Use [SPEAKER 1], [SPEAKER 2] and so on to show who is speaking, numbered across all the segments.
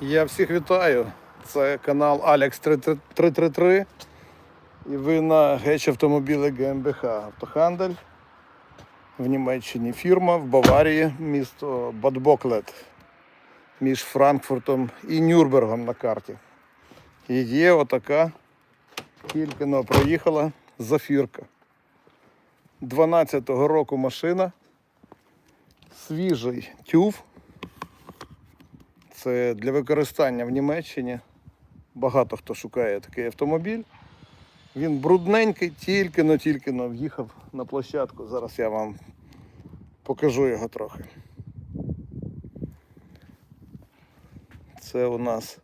[SPEAKER 1] Я всіх вітаю. Це канал Alex 333 і ви на Геч автомобілі ГМБХ Автохандель. В Німеччині фірма, в Баварії, місто Бадбоклет між Франкфуртом і Нюрнбергом на карті. І є отака, тільки но проїхала зафірка. 12-го року машина, свіжий тюф. Це для використання в Німеччині. Багато хто шукає такий автомобіль. Він брудненький, тільки но тільки но в'їхав на площадку. Зараз я вам покажу його трохи. Це у нас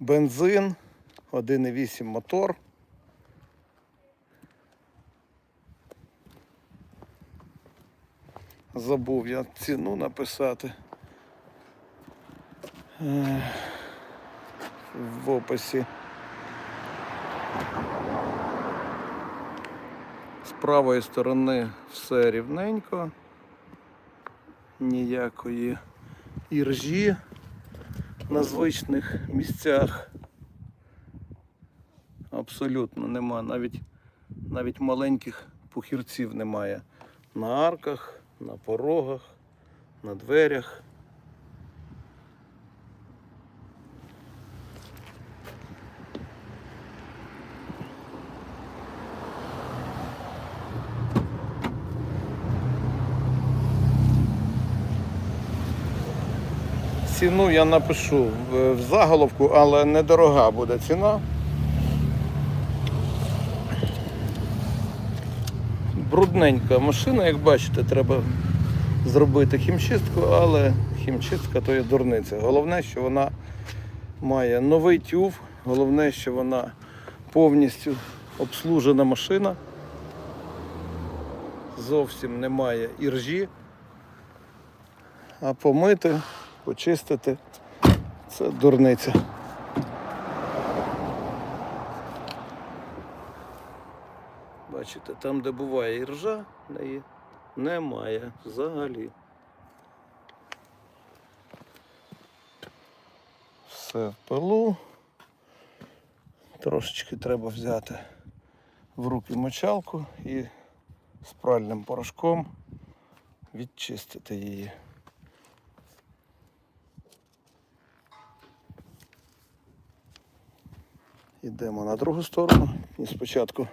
[SPEAKER 1] бензин, 1,8 мотор. Забув я ціну написати. Е, В описі. З правої сторони все рівненько. Ніякої іржі на звичних місцях. Абсолютно нема. Навіть, навіть маленьких пухірців немає на арках, на порогах, на дверях. Ціну я напишу в в заголовку, але недорога буде ціна. Брудненька машина, як бачите, треба зробити хімчистку, але хімчистка то є дурниця. Головне, що вона має новий тюф, головне, що вона повністю обслужена машина. Зовсім немає іржі. А помити, почистити це дурниця. Бачите, там, де буває іржа, неї немає взагалі. Все в пилу. Трошечки треба взяти в руки мочалку і з пральним порошком відчистити її. Йдемо на другу сторону. І спочатку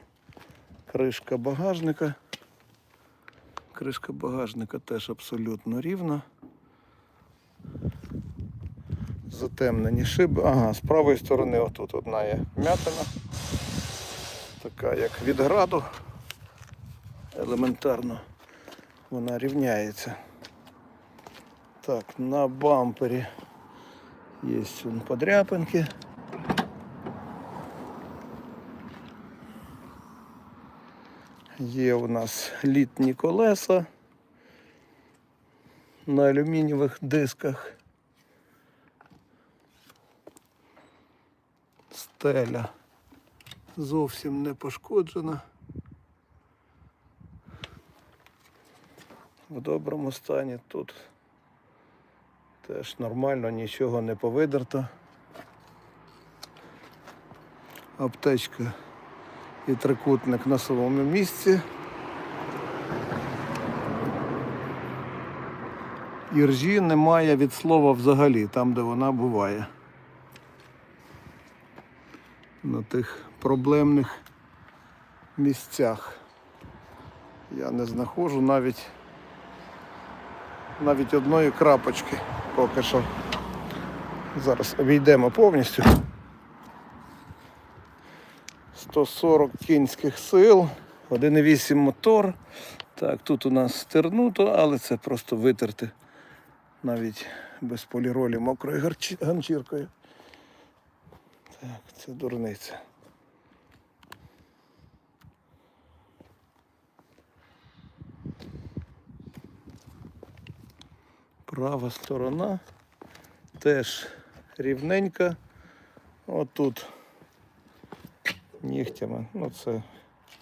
[SPEAKER 1] кришка багажника. Кришка багажника теж абсолютно рівна. Затемнені шиби. Ага, з правої сторони отут одна є м'ятина. Така як від граду. Елементарно вона рівняється. Так, на бампері є подряпинки. Є у нас літні колеса на алюмінієвих дисках. Стеля зовсім не пошкоджена. В доброму стані тут теж нормально, нічого не повидерто. Аптечка і трикутник на своєму місці. Іржі немає від слова взагалі, там де вона буває. На тих проблемних місцях. Я не знаходжу навіть навіть одної крапочки поки що. Зараз обійдемо повністю. 140 кінських сил, 1,8 мотор. Так, тут у нас стернуто, але це просто витерти навіть без поліролі мокрою ганчіркою. Так, це дурниця. Права сторона теж рівненька. Отут нігтями. Ну це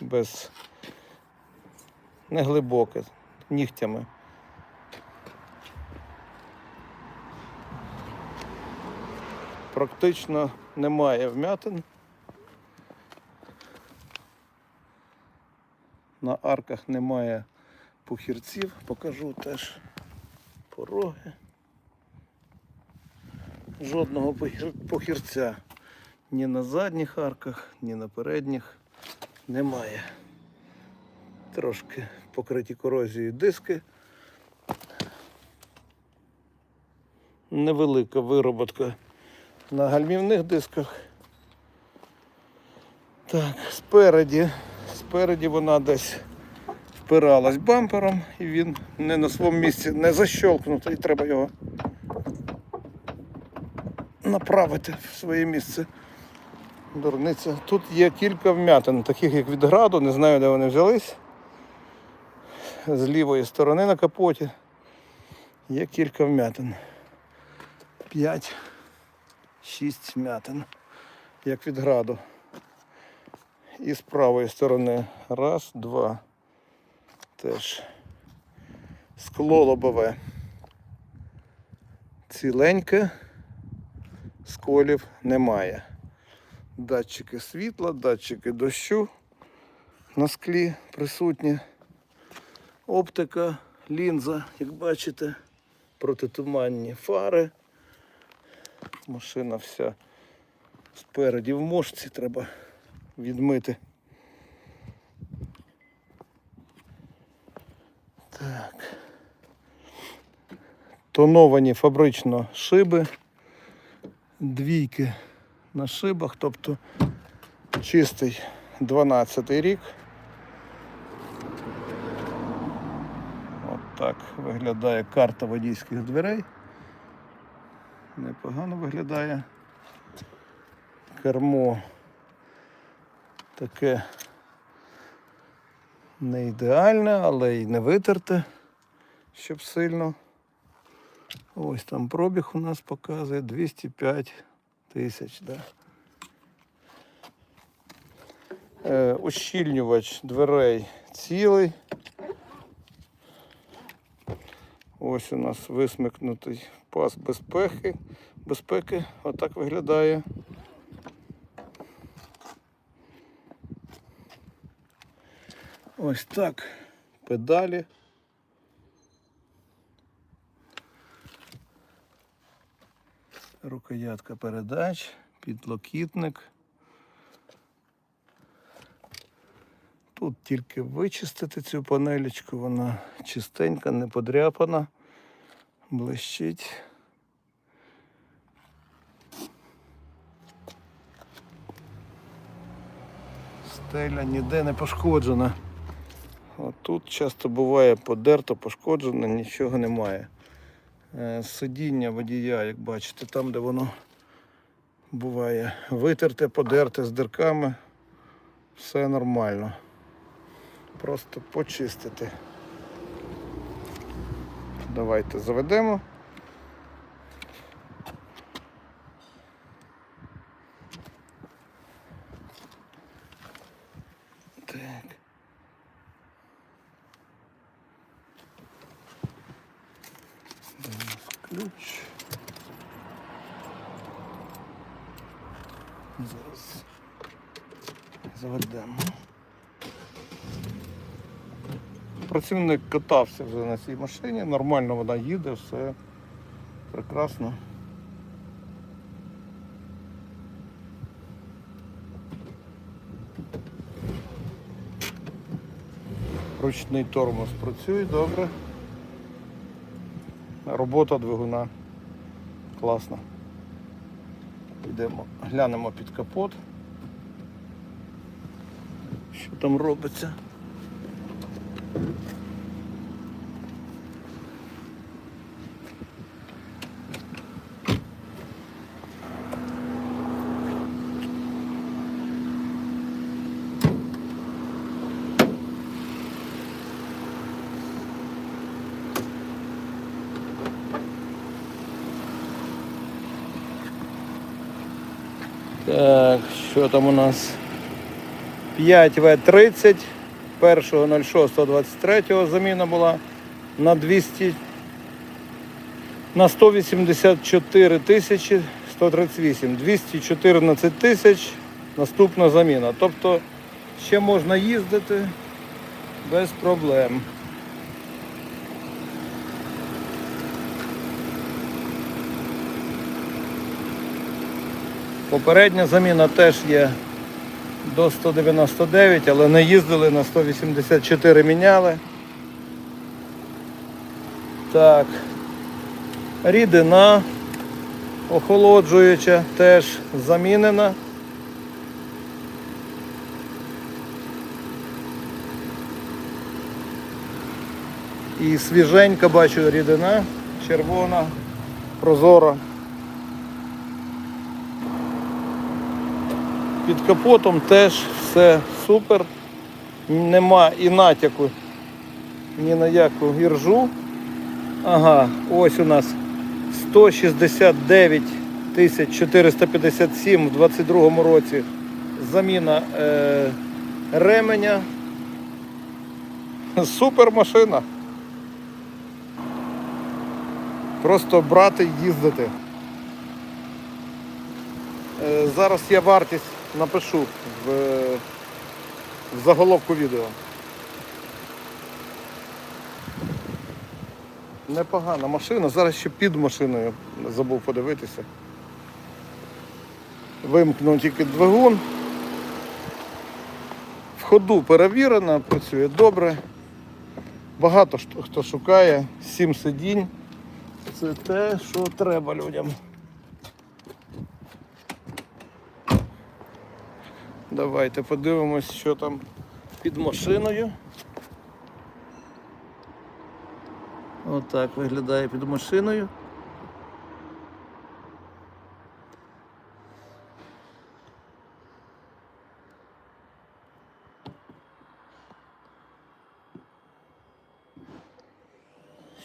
[SPEAKER 1] без неглибоке, нігтями. практично немає вмятин. На арках немає пухірців, покажу теж пороги. Жодного похір- похірця ні на задніх арках, ні на передніх немає. Трошки покриті корозією диски. Невелика вироботка на гальмівних дисках. Так, спереді, спереді вона десь впиралась бампером і він не на своєму місці не защолкнутий, треба його направити в своє місце. Дурниця. Тут є кілька вмятин, таких як від граду, не знаю, де вони взялись. З лівої сторони на капоті є кілька вмятин. П'ять, шість вмятин, як від граду. І з правої сторони раз, два. Теж скло лобове. Ціленьке, сколів немає. Датчики світла, датчики дощу на склі присутні. Оптика, лінза, як бачите, протитуманні фари. Машина вся спереді в мошці треба відмити. Так. Тоновані фабрично шиби, двійки на шибах, тобто чистий 12 рік. От так виглядає карта водійських дверей. Непогано виглядає. Кермо таке не ідеальне, але й не витерте, щоб сильно. Ось там пробіг у нас показує 205 тисяч. Да. Е, ущільнювач дверей цілий. Ось у нас висмикнутий пас безпеки. Безпеки. Отак виглядає. Ось так. Педалі. Рукоятка передач, підлокітник. Тут тільки вичистити цю панелечку, вона чистенька, не подряпана, блищить. Стеля ніде не пошкоджена. От тут часто буває подерто, пошкоджено, нічого немає. Е, Сидіння водія, як бачите, там, де воно буває витерте, подерте з дирками, все нормально. Просто почистити. Давайте заведемо. Ключ? Зараз заведемо. Працівник катався вже на цій машині, нормально вона їде, все прекрасно. Ручний тормоз працює добре. Робота двигуна класна. Йдемо, глянемо під капот. Що там робиться? Так, що там у нас? 5В30 1.06.23 заміна була на 200 на 184 тисячі 138, 214 тисяч, наступна заміна. Тобто ще можна їздити без проблем. Попередня заміна теж є до 199, але не їздили на 184 міняли. Так. Рідина охолоджуюча теж замінена. І свіженька бачу рідина, червона, прозора. Під капотом теж все супер. Нема і натяку ні на яку гіржу. Ага, ось у нас 169 457 в 22 році заміна е, ременя. Супер машина. Просто брати і їздити. Е, зараз я вартість напишу в, в заголовку відео. Непогана машина. Зараз ще під машиною забув подивитися. Вимкнув тільки двигун. В ходу перевірена, працює добре. Багато хто- шукає, сім сидінь. Це те, що треба людям. Давайте подивимось, що там під машиною. Отак виглядає під машиною.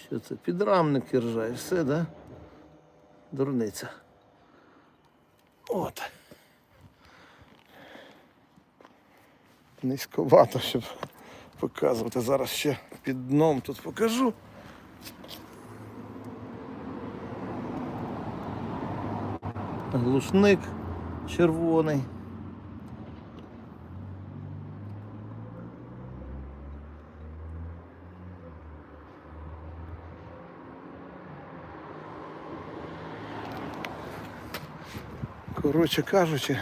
[SPEAKER 1] Що це? Підрамник ржає, все, да? Дурниця. От. Низьковато, щоб показувати. Зараз ще під дном тут покажу. Глушник червоний. Коротше кажучи,